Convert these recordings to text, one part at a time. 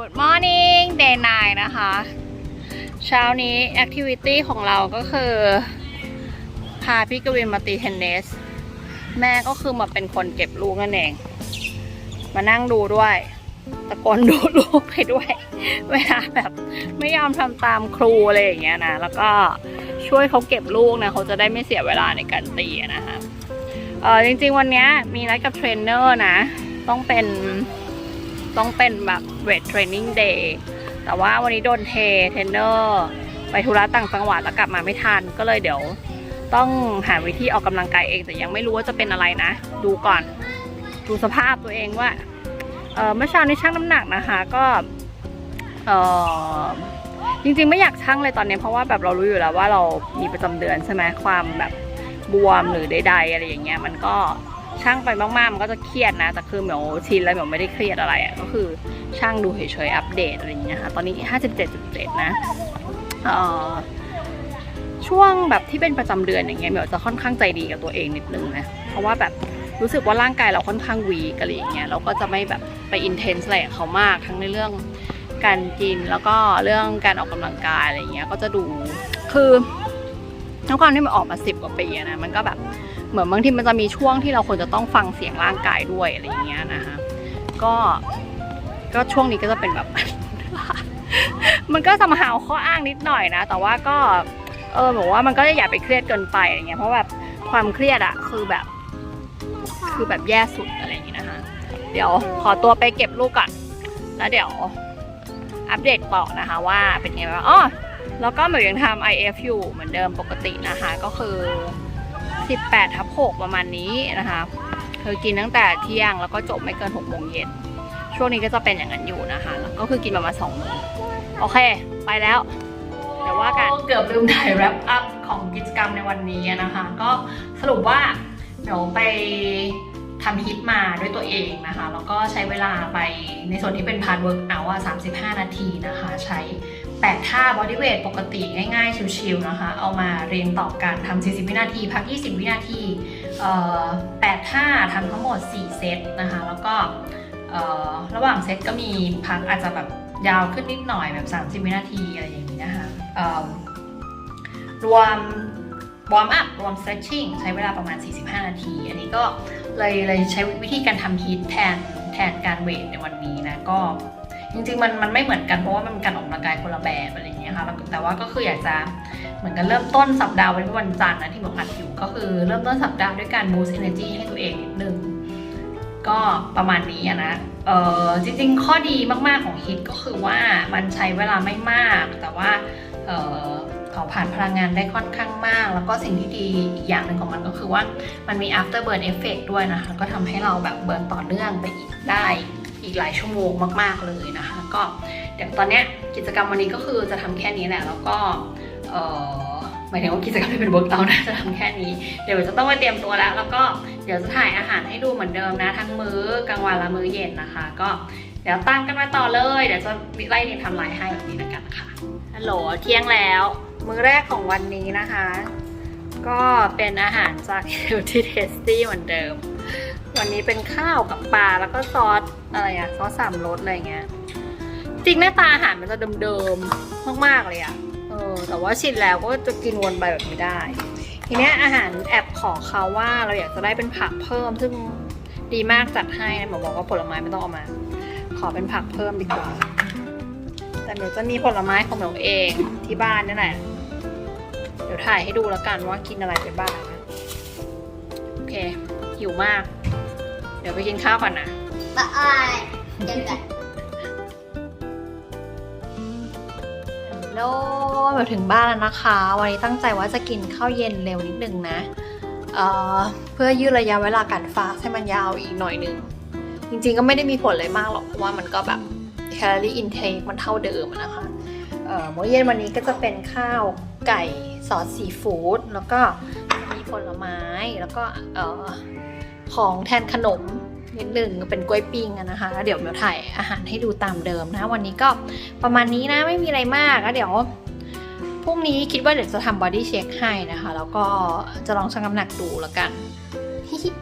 Good morning day 9 นะคะ เช้านี้ activity ของเราก็คือ พาพี่กวินมาตีเทนเนสแม่ก็คือมาเป็นคนเก็บลูกนั่นเอง มานั่งดูด้วย ตะโกนดูลูกให้ด้วย เวลาแบบไม่ยอมทำตามครูอะไรอย่างเงี้ยนะ แล้วก็ช่วยเขาเก็บลูกนะเขาจะได้ไม่เสียเวลาในการตีนะคะเออจริงๆวันนี้มีนัดกับเทรนเนอร์นะ ต้องเป็น ต้องเป็นแบบเวทเทรนนิ่งเดย์แต่ว่าวันนี้โดนเทเทรนเนอร์ไปธุระต่างจังหวัดแล้วกลับมาไม่ทันก็เลยเดี๋ยวต้องหาวิธีออกกำลังกายเองแต่ยังไม่รู้ว่าจะเป็นอะไรนะ ดูก่อนดูสภาพตัวเองว่าเมื่อเช้านี้ชั่งน้ำหนักนะคะก็เออจริงๆไม่อยากชั่งเลยตอนนี้เพราะว่าแบบเรารู้อยู่แล้วว่าเรามีประจำเดือนใช่ไหมความแบบบวมหรือใดๆอะไรอย่างเงี้ยมันก็ ชั่งไปมากๆมันก็จะเครียดนะ แต่คือเหมียวชินแล้วเหมียวไม่ได้เครียดอะไรอะ่ะก็คือชั่งดูเฉยๆอัปเดตอะไรอย่างเงี้ยค่ะตอนนี้ 57.7 นะเอ่อช่วงแบบที่เป็นประจำเดือนอย่างเงี้ยเหมียวจะค่อนข้างใจดีกับตัวเองนิดนึงนะเพราะว่าแบบรู้สึกว่าร่างกายเราค่อนข้างวีกอะไรอย่างเงี้ยเราก็จะไม่แบบไปอินเทนส์อะไรกับเขามากทั้งในเรื่องการกินแล้วก็เรื่องการออกกำลังกายอะไรอย่างเงี้ยก็จะดูคือทั้งความที่มันออกมาสิบกว่าปีนะมันก็แบบ เหมือนบางทีมันจะมีช่วงที่เราควรจะต้องฟังเสียงร่างกายด้วยอะไรอย่างเงี้ยนะคะก็ก็ช่วงนี้ก็จะเป็นแบบ มันก็สมหาวข้ออ้างนิดหน่อยนะ แต่ว่าก็เออบอกว่ามันก็อย่าไปเครียดเกินไปอะไรเงี้ยเพราะแบบความเครียดอะคือแบบ คือแบบแย่สุดอะไรอย่างนี้นะคะ เดี๋ยวขอตัวไปเก็บลูกก่อนแล้วเดี๋ยวอัปเดตต่อนะคะว่าเป็นไงบ้างอ๋อแล้วก็เหมือนยังทำ IF อยู่เหมือนเดิมปกตินะคะก็คือ 18ทับ6ประมาณนี้นะคะคือกินตั้งแต่เที่ยงแล้วก็จบไม่เกิน6โมงเย็นช่วงนี้ก็จะเป็นอย่างนั้นอยู่นะคะแล้วก็คือกินประมาณ2มื้อโอเค ไปแล้วเดี๋ยวว่ากันเกือบลืมถ่ายแรปอัพของกิจกรรมในวันนี้นะคะ ก็สรุปว่าเดี๋ยวไปทำฮิตมาด้วยตัวเองนะคะ แล้วก็ใช้เวลาไปในส่วนที่เป็นพาร์ทเวิร์กเอาว่า35นาทีนะคะ ใช้ 8 ท่าบอดี้เวทปกติง่ายๆ ชิวๆนะคะ เอามาเรียงต่อกันทำ 40 วินาที พัก 20 วินาที 8 ท่าทำทั้งหมด 4 เซตนะคะ แล้วก็ระหว่างเซตก็มีพักอาจจะแบบยาวขึ้นนิดหน่อยแบบ 30 วินาทีอะไรอย่างนี้นะคะรวมวอร์มอัพรวม stretching ใช้เวลาประมาณ 45 นาที อันนี้ก็เลยเลยใช้วิธีการทำฮีทแทนแทนการเวทในวันนี้นะ ก็ จริงๆมันมันไม่เหมือนกันเพราะว่ามันการออกกำลังกายคนละแบบอะไรอย่างเงี้ยค่ะแต่ว่าก็คืออยากจะเหมือนกันเริ่มต้นสัปดาห์วันวันจันทร์นะที่บอกอัดอยู่ก็คือเริ่มต้นสัปดาห์ด้วยการ boost energy ให้ตัวเองนิดนึงก็ประมาณนี้นะเออจริงๆ ข้อดีมากๆของฮิตก็คือว่ามันใช้เวลาไม่มาก แต่ว่าเออเผาผ่านพลังงานได้ค่อนข้างมาก แล้วก็สิ่งที่ดีอีกอย่างหนึ่งของมันก็คือว่ามันมี after burn effect ด้วยนะคะก็ทำให้เราแบบเบิร์นต่อเนื่องไปอีกได้ อีกหลายชั่วโมงมาก ๆเลยนะคะ ก็เดี๋ยวตอนเนี้ยกิจกรรมวันนี้ก็คือจะทำแค่นี้แหละแล้วก็เออหมายถึงว่ากิจกรรมที่เป็นเวิร์กเอานะจะทำแค่นี้ เดี๋ยวจะต้องไปเตรียมตัวแล้ว แล้วก็เดี๋ยวจะถ่ายอาหารให้ดูเหมือนเดิมนะ ทั้งมื้อกลางวันและมื้อเย็นนะคะ ก็เดี๋ยวตามกันมาต่อเลย เดี๋ยวจะไล่เรียงทำลายให้แบบนี้แล้วกันค่ะฮัลโหลเที่ยงแล้ว มื้อแรกของวันนี้นะคะ ก็เป็นอาหารจาก Healthy Tasty เหมือนเดิม วันนี้เป็นข้าวกับปลาแล้วก็ซอสอะไรอะซอสสามรสอะไรเงี้ย จริงหน้าตาอาหารมันจะเดิมๆมากๆเลยอะเออแต่ว่าชินแล้วก็จะกินวนไปแบบนี้ได้ ทีเนี้ยอาหารแอบขอเขาว่าเราอยากจะได้เป็นผักเพิ่ม ซึ่งดีมากจัดให้นะหมอบอกว่าผลไม้ไม่ต้องเอามา ขอเป็นผักเพิ่มดีกว่า แต่เดี๋ยวจะมีผลไม้ของหนูเองที่บ้านนี่แหละ เดี๋ยวถ่ายให้ดูแล้วกันว่ากินอะไรไปบ้างนะ โอเคหิวมาก เดี๋ยวไปกินข้าวก่อนนะบายเดี๋ยวกันโลมาถึงบ้านแล้วนะคะ วันนี้ตั้งใจว่าจะกินข้าวเย็นเร็วนิดนึงนะเอ่อเพื่อยืดระยะเวลาการฟาสต์ให้มันยาวอีกหน่อยนึง จริงๆก็ไม่ได้มีผลอะไรมากหรอก เพราะว่ามันก็แบบแคลอรี่อินเทคมันเท่าเดิมอะนะคะเอ่อมื้อเย็นวันนี้ก็จะเป็นข้าวไก่ซอสซีฟู้ดแล้วก็มีผลไม้แล้วก็เอ่อ ของแทนขนมนิดหนึ่งเป็นกล้วยปิ้งอะนะคะแล้วเดี๋ยวเดี๋ยวถ่ายอาหารให้ดูตามเดิมนะ วันนี้ก็ประมาณนี้นะไม่มีอะไรมากแล้วเดี๋ยวพรุ่งนี้คิดว่าเดี๋ยวจะทำบอดี้เช็คให้นะคะ แล้วก็จะลองชั่งน้ำหนักดูแล้วกัน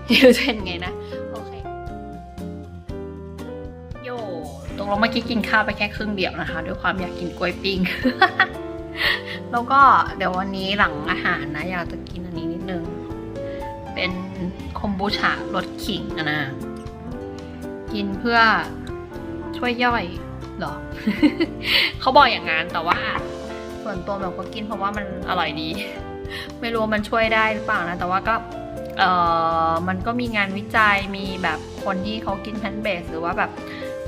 เดูจะเป็นไงนะโอเคโยตกลงเมื่อกี้กินข้าวไปแค่ครึ่งเดียวนะคะ ด้วยความอยากกินกล้วยปิ้งแล้วก็เดี๋ยววันนี้หลังอาหารนะ อยากจะกิน เป็นคอมบูชารสขิงอะนะกินเพื่อช่วยย่อยหรอ เขาบอกอย่างนั้นแต่ว่า ส่วนตัวแบบก็กินเพราะว่ามันอร่อยดี ไม่รู้มันช่วยได้หรือเปล่านะ แต่ว่าก็เออมันก็มีงานวิจัยมีแบบคนที่เขากินแพนเบสหรือว่าแบบ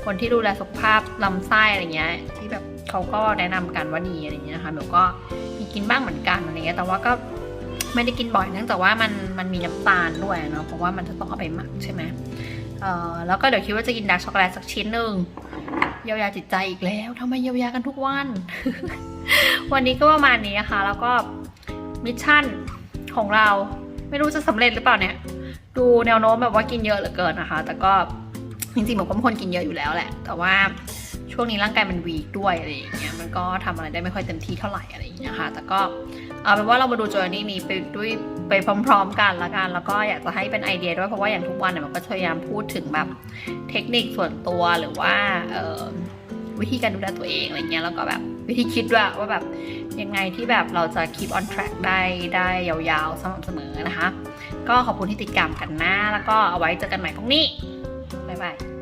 คนที่ดูแลสุขภาพลำไส้อะไรเงี้ย ที่แบบเขาก็แนะนำกันว่าดีอะไรเงี้ยนะคะหนูก็มีกินบ้างเหมือนกันอะไรเงี้ยแต่ว่าก็ ไม่ได้กินบ่อยเนื่องจากว่ามันมันมีน้ำตาลด้วยเนาะเพราะว่ามันจะต้องเอาไปหมักใช่ไหมเออแล้วก็เดี๋ยวคิดว่าจะกินดาร์กช็อกโกแลตสักชิ้นหนึ่งเยียวยาจิตใจอีกแล้วทำไมเยียวยากันทุกวัน วันนี้ก็ประมาณนี้นะคะ แล้วก็มิชชั่นของเราไม่รู้จะสำเร็จหรือเปล่าเนี่ย ดูแนวโน้มแบบว่ากินเยอะเหลือเกินนะคะ แต่ก็จริงๆผมก็เป็นคนกินเยอะอยู่แล้วแหละ แต่ว่าช่วงนี้ร่างกายมันวีคด้วยอะไรอย่างเงี้ยมันก็ทำอะไรได้ไม่ค่อยเต็มที่เท่าไหร่อะไรอย่างเงี้ยค่ะแต่ก็ เอาเป็นว่าเรามาดูจอร์นี่นี้ไปด้วยไปพร้อม ๆ กันละกัน แล้วก็อยากจะให้เป็นไอเดียด้วยเพราะว่าอย่างทุกวันเนี่ยมันก็พยายามพูดถึงแบบเทคนิคส่วนตัวหรือว่าวิธีการดูแลตัวเองอะไรเงี้ยแล้วก็แบบวิธีคิดด้วยว่าแบบยังไงที่แบบเราจะ keep on track ได้ได้ยาวๆสม่ำเสมอนะคะ ก็ขอบคุณที่ติดตามกันนะแล้วก็เอาไว้เจอกันใหม่พรุ่งนี้บ๊ายบาย